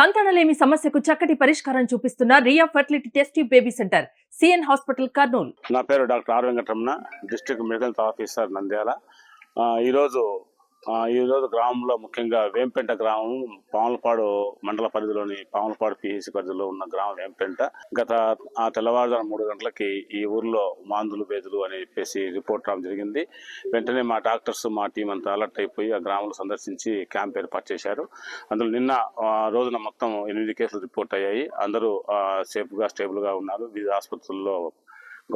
సంతానలేమి సమస్యకు చక్కటి పరిష్కారం చూపిస్తున్న Riya fertility test baby centre CN hospital Kurnool. నా పేరు doctor R Venkataramana district medical officer Nandyal. ఈరోజు ఈరోజు గ్రామంలో ముఖ్యంగా వేంపెంట గ్రామం పాములపాడు మండల పరిధిలోని పాములపాడు పిహెసి పరిధిలో ఉన్న గ్రామం వేంపెంట. గత ఆ తెల్లవారుజాము మూడు గంటలకి ఈ ఊర్లో మాందులు బేదులు అని చెప్పేసి రిపోర్ట్ రావడం జరిగింది. వెంటనే మా డాక్టర్స్ మా టీం అంతా అలర్ట్ అయిపోయి ఆ గ్రామంలో సందర్శించి క్యాంప్ ఏర్పాటు చేశారు. అందులో నిన్న ఆ, రోజున మొత్తం ఎనిమిది కేసులు రిపోర్ట్ అయ్యాయి. అందరూ సేఫ్గా స్టేబుల్గా ఉన్నారు. వివిధ ఆసుపత్రుల్లో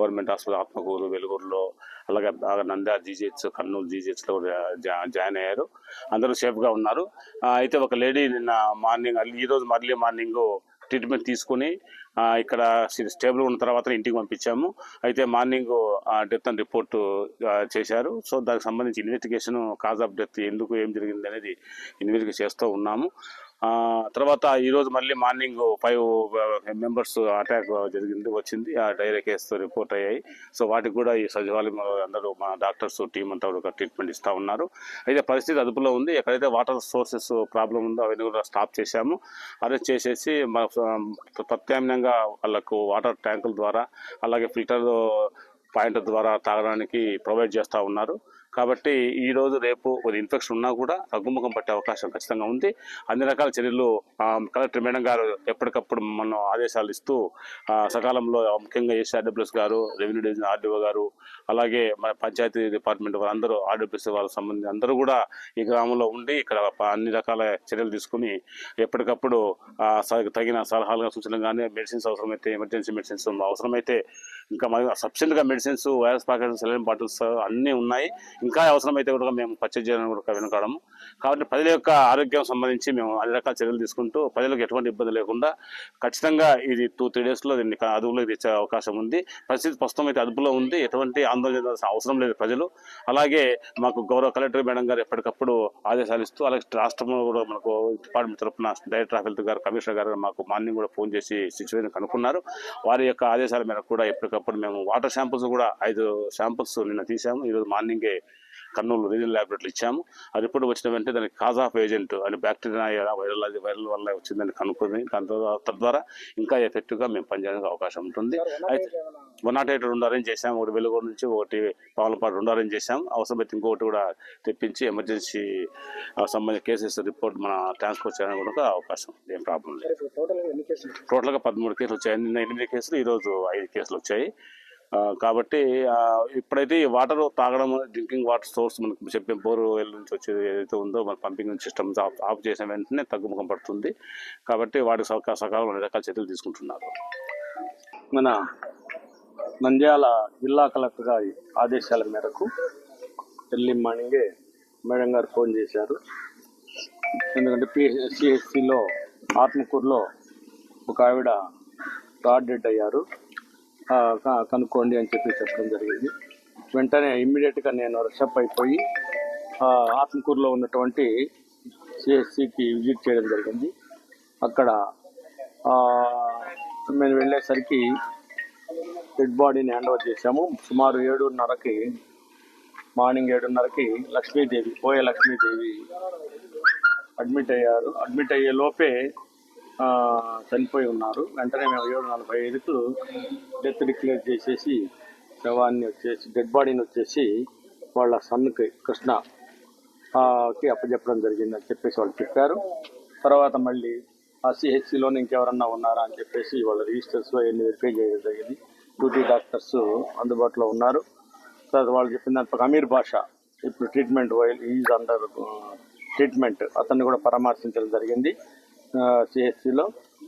గవర్నమెంట్ హాస్పిటల్ ఆత్మకూరు వెలుగురులో అలాగే బాగా నంద్యాల జీజీహెచ్ కర్నూలు జీజీహెచ్లో జా- జాయిన్ అయ్యారు. అందరూ సేఫ్గా ఉన్నారు. అయితే ఒక లేడీ నిన్న మార్నింగ్ ఈరోజు మర్లీ మళ్ళీ మార్నింగ్ ట్రీట్మెంట్ తీసుకుని ఇక్కడ స్టేబుల్ ఉన్న తర్వాత ఇంటికి పంపించాము. అయితే మార్నింగ్ డెత్ అని రిపోర్ట్ చేశారు. సో దానికి సంబంధించి ఇన్వెస్టిగేషన్ కాజ్ ఆఫ్ డెత్ ఎందుకు ఏం జరిగింది అనేది ఇన్వెస్టిగేట్ చేస్తూ ఉన్నాము. తర్వాత ఈరోజు మళ్ళీ మార్నింగ్ ఫైవ్ మెంబర్స్ అటాక్ జరిగింది వచ్చింది. ఆ డైరీ కేసు రిపోర్ట్ అయ్యాయి. సో వాటికి కూడా ఈ సచివాలయం అందరూ మా డాక్టర్స్ టీం అంతా కూడా ట్రీట్మెంట్ ఇస్తూ ఉన్నారు. అయితే పరిస్థితి అదుపులో ఉంది. ఎక్కడైతే వాటర్ సోర్సెస్ ప్రాబ్లం ఉందో అవన్నీ కూడా స్టాప్ చేశాము. అరెస్ట్ చేసేసి ప్రత్యామ్నాయంగా వాళ్ళకు వాటర్ ట్యాంకుల ద్వారా అలాగే ఫిల్టర్ పాయింట్ ద్వారా తాగడానికి ప్రొవైడ్ చేస్తూ ఉన్నారు. కాబట్టి ఈ రోజు రేపు ఒక ఇన్ఫెక్షన్ ఉన్నా కూడా తగ్గుముఖం పట్టే అవకాశం ఖచ్చితంగా ఉంది. అన్ని రకాల చర్యలు కలెక్టర్ మేడం గారు ఎప్పటికప్పుడు మనం ఆదేశాలు ఇస్తూ సకాలంలో ముఖ్యంగా ఏసీఆర్డబ్ల్యూఎస్ గారు రెవెన్యూ డివిజన్ ఆర్డీఓ గారు అలాగే మన పంచాయతీ డిపార్ట్మెంట్ వాళ్ళందరూ ఆర్డబ్ల్యూఎస్ వాళ్ళకి సంబంధించి అందరూ కూడా ఈ గ్రామంలో ఉండి ఇక్కడ అన్ని రకాల చర్యలు తీసుకుని ఎప్పటికప్పుడు తగిన సలహాలుగా సూచనలు కానీ మెడిసిన్స్ అవసరమైతే ఎమర్జెన్సీ మెడిసిన్స్ అవసరమైతే ఇంకా సబ్సిడీగా మెడిసిన్స్ వైరస్ ప్యాకెట్స్ సెలైన్ బాటిల్స్ అన్నీ ఉన్నాయి. ఇంకా అవసరమైతే కూడా మేము పర్చేజ్ చేయాలని కూడా వెనుకడము. కాబట్టి ప్రజల యొక్క ఆరోగ్యం సంబంధించి మేము అన్ని రకాల చర్యలు తీసుకుంటూ ప్రజలకు ఎటువంటి ఇబ్బంది లేకుండా ఖచ్చితంగా ఇది టూ త్రీ డేస్లో దీన్ని అదుపులోకి తెచ్చే అవకాశం ఉంది. పరిస్థితి ప్రస్తుతం అయితే అదుపులో ఉంది. ఎటువంటి ఆందోళన చెందాల్సిన అవసరం లేదు ప్రజలు. అలాగే మాకు గౌరవ కలెక్టర్ మేడం గారు ఎప్పటికప్పుడు ఆదేశాలు ఇస్తూ అలాగే రాష్ట్రంలో కూడా మనకు డిపార్ట్మెంట్ తరఫున డైరెక్టర్ ఆఫ్ హెల్త్ గారు కమిషనర్ గారు మాకు మార్నింగ్ కూడా ఫోన్ చేసి సిచ్యువేషన్ కనుక్కున్నారు. వారి యొక్క ఆదేశాల మేరకు కూడా ఎప్పటికప్పుడు మేము వాటర్ శాంపుల్స్ కూడా ఐదు శాంపుల్స్ నిన్న తీసాము ఈరోజు మార్నింగే కర్నూలు రీజనల్ ల్యాబొరేటరీలో ఇచ్చాము. ఆ రిపోర్ట్ వచ్చిన వెంటనే దానికి కాజ్ ఆఫ్ ఏజెంట్ అని బ్యాక్టీరియా వైరల్ అది వైరల్ వల్ల వచ్చిందని కనుక్కొని దాని తర్వాత తద్వారా ఇంకా ఎఫెక్టివ్గా మేము పనిచేయడానికి అవకాశం ఉంటుంది. అయితే వన్ నాట్ ఎయిట్ రెండు అరేంజ్ చేసాము ఒకటి వెలుగూరు నుంచి ఒకటి పాలపాటు రెండు అరేంజ్ చేసాము అవసరమైతే ఇంకొకటి కూడా తెప్పించి ఎమర్జెన్సీ సంబంధించిన కేసెస్ రిపోర్ట్ మన ట్రాన్స్పోర్ట్ చేయడానికి కూడా అవకాశం. ఏం ప్రాబ్లం లేదు. టోటల్గా పదమూడు కేసులు వచ్చాయి. నిన్న ఎనిమిది కేసులు ఈరోజు ఐదు కేసులు వచ్చాయి. కాబట్టి ఇప్పుడైతే ఈ వాటర్ తాగడం డ్రింకింగ్ వాటర్ సోర్స్ మనకు చెప్పే బోరు వెల్ నుంచి వచ్చేది ఏదైతే ఉందో మన పంపింగ్ సిస్టమ్స్ ఆఫ్ ఆఫ్ చేసిన వెంటనే తగ్గుముఖం పడుతుంది. కాబట్టి వాటికి సక సకాలం అన్ని రకాల చర్యలు తీసుకుంటున్నారు. మన నంద్యాల జిల్లా కలెక్టర్ గారి ఆదేశాల మేరకు ఎర్లీ మార్నింగే మేడం గారు ఫోన్ చేశారు. ఎందుకంటే పిహెచ్సిహెచ్సిలో ఆత్మకూరులో ఒక ఆవిడ థర్డ్ డెడ్ అయ్యారు. కనుక్కోండి అని చెప్పి చెప్పడం జరిగింది. వెంటనే ఇమ్మీడియట్గా నేను రషప్ అయిపోయి ఆత్మకూరులో ఉన్నటువంటి సిఎస్సికి విజిట్ చేయడం జరిగింది. అక్కడ మేము వెళ్ళేసరికి డెడ్ బాడీని హ్యాండ్ ఓవర్ చేశాము. సుమారు ఏడున్నరకి మార్నింగ్ ఏడున్నరకి లక్ష్మీదేవి పోయే లక్ష్మీదేవి అడ్మిట్ అయ్యారు. అడ్మిట్ అయ్యే లోపే చనిపోయి ఉన్నారు. వెంటనే మేము ఏడు నలభై ఐదుకు డెత్ డిక్లేర్ చేసేసి శవాన్ని వచ్చేసి డెడ్ బాడీని వచ్చేసి వాళ్ళ సన్కి కృష్ణ కి అప్పచెప్పడం జరిగిందని చెప్పేసి వాళ్ళు చెప్పారు. తర్వాత మళ్ళీ ఆ సిహెచ్సిలోనే ఇంకెవరన్నా ఉన్నారా అని చెప్పేసి వాళ్ళ రిజిస్టర్స్ అవన్నీ వెరిఫై చేయడం జరిగింది. డ్యూటీ డాక్టర్స్ అందుబాటులో ఉన్నారు. తర్వాత వాళ్ళు చెప్పిన దాని అమీర్ భాష ఇప్పుడు treatment while is under treatment అతన్ని కూడా పరామర్శించడం జరిగింది. సిహెచ్సిలో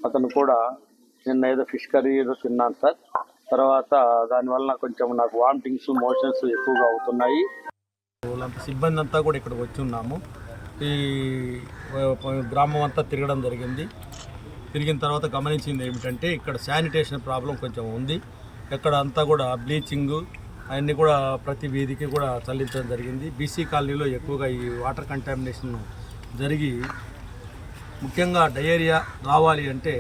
అతను కూడా నిన్న ఏదో ఫిష్ కర్రీ ఏదో తిన్నాను సార్. తర్వాత దానివల్ల కొంచెం నాకు వామిటింగ్స్ మోషన్స్ ఎక్కువగా అవుతున్నాయి. సిబ్బంది అంతా కూడా ఇక్కడ వచ్చి ఉన్నాము. ఈ గ్రామం అంతా తిరగడం జరిగింది. తిరిగిన తర్వాత గమనించింది ఏమిటంటే ఇక్కడ శానిటేషన్ ప్రాబ్లం కొంచెం ఉంది. ఇక్కడ అంతా కూడా బ్లీచింగ్ అవన్నీ కూడా ప్రతి వీధికి కూడా చల్లించడం జరిగింది. బీసీ కాలనీలో ఎక్కువగా ఈ వాటర్ కంటామినేషన్ జరిగి ముఖ్యంగా డయేరియా రావాలి అంటే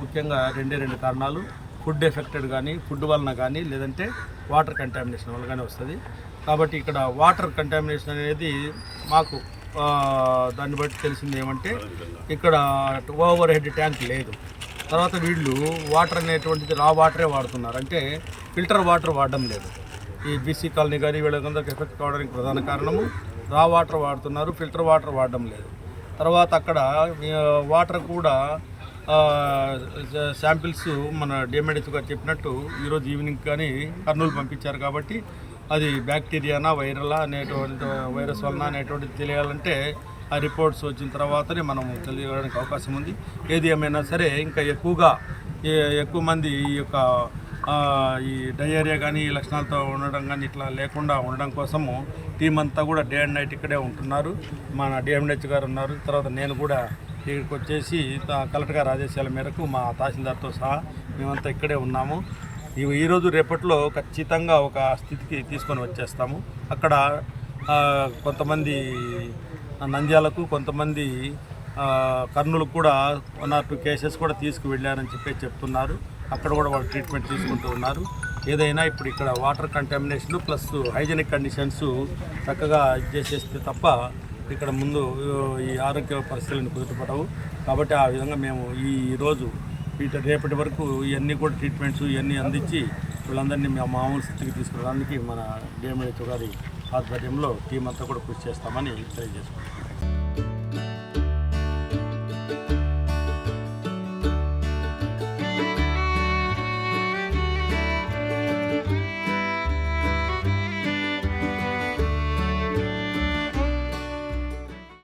ముఖ్యంగా రెండే రెండు కారణాలు. ఫుడ్ ఎఫెక్టెడ్ కానీ ఫుడ్ వలన కానీ లేదంటే వాటర్ కంటామినేషన్ వల్ల కానీ వస్తుంది. కాబట్టి ఇక్కడ వాటర్ కంటామినేషన్ అనేది మాకు దాన్ని బట్టి తెలిసింది ఏమంటే ఇక్కడ ఓవర్ హెడ్ ట్యాంక్ లేదు. తర్వాత వీళ్ళు వాటర్ అనేటువంటిది రా వాటరే వాడుతున్నారు. అంటే ఫిల్టర్ వాటర్ వాడడం లేదు. ఈ బీసీ కాలనీ కానీ వీళ్ళకందరికి ఎఫెక్ట్ కావడానికి ప్రధాన కారణము రా వాటర్ వాడుతున్నారు ఫిల్టర్ వాటర్ వాడడం లేదు. తర్వాత అక్కడ వాటర్ కూడా శాంపిల్స్ మన డిఎంఎడ్ఎస్ గారు చెప్పినట్టు ఈరోజు ఈవినింగ్ కానీ కర్నూలు పంపించారు కాబట్టి అది బ్యాక్టీరియానా వైరలా అనేటువంటి వైరస్ వలన అనేటువంటిది తెలియాలంటే ఆ రిపోర్ట్స్ వచ్చిన తర్వాతనే మనం తెలియడానికి అవకాశం ఉంది. ఏది ఏమైనా సరే ఇంకా ఎక్కువగా ఎక్కువ మంది ఈ యొక్క ఈ డయేరియా కానీ ఈ లక్షణాలతో ఉండడం కానీ ఇట్లా లేకుండా ఉండడం కోసము టీం అంతా కూడా డే అండ్ నైట్ ఇక్కడే ఉంటున్నారు. మన డిఎంహెచ్ గారు ఉన్నారు. తర్వాత నేను కూడా ఇక్కడికి వచ్చేసి కలెక్టర్ గారి ఆదేశాల మేరకు మా తహసీల్దార్తో సహా మేమంతా ఇక్కడే ఉన్నాము. ఈరోజు రేపట్లో ఖచ్చితంగా ఒక స్థితికి తీసుకొని వచ్చేస్తాము. అక్కడ కొంతమంది నంద్యాలకు కొంతమంది ఆ, కర్నూలుకు కూడా వన్ ఆర్ టూ కేసెస్ కూడా తీసుకువెళ్ళారని చెప్పి చెప్తున్నారు. అక్కడ కూడా వాళ్ళు ట్రీట్మెంట్ తీసుకుంటూ ఉన్నారు. ఏదైనా ఇప్పుడు ఇక్కడ water contamination plus hygienic conditions చక్కగా ఇది చేసేస్తే తప్ప ఇక్కడ ముందు ఈ ఆరోగ్య పరిస్థితులను కుదుటపడవు. కాబట్టి ఆ విధంగా మేము ఈ రోజు వీటి రేపటి వరకు ఇవన్నీ కూడా ట్రీట్మెంట్స్ ఇవన్నీ అందించి వీళ్ళందరినీ మేము మామూలు స్థితికి తీసుకురావడానికి మన డిఎంహెచ్ఓ గారి ఆధ్వర్యంలో టీం అంతా కూడా కృషి చేస్తామని తెలియజేసుకుంటున్నాం.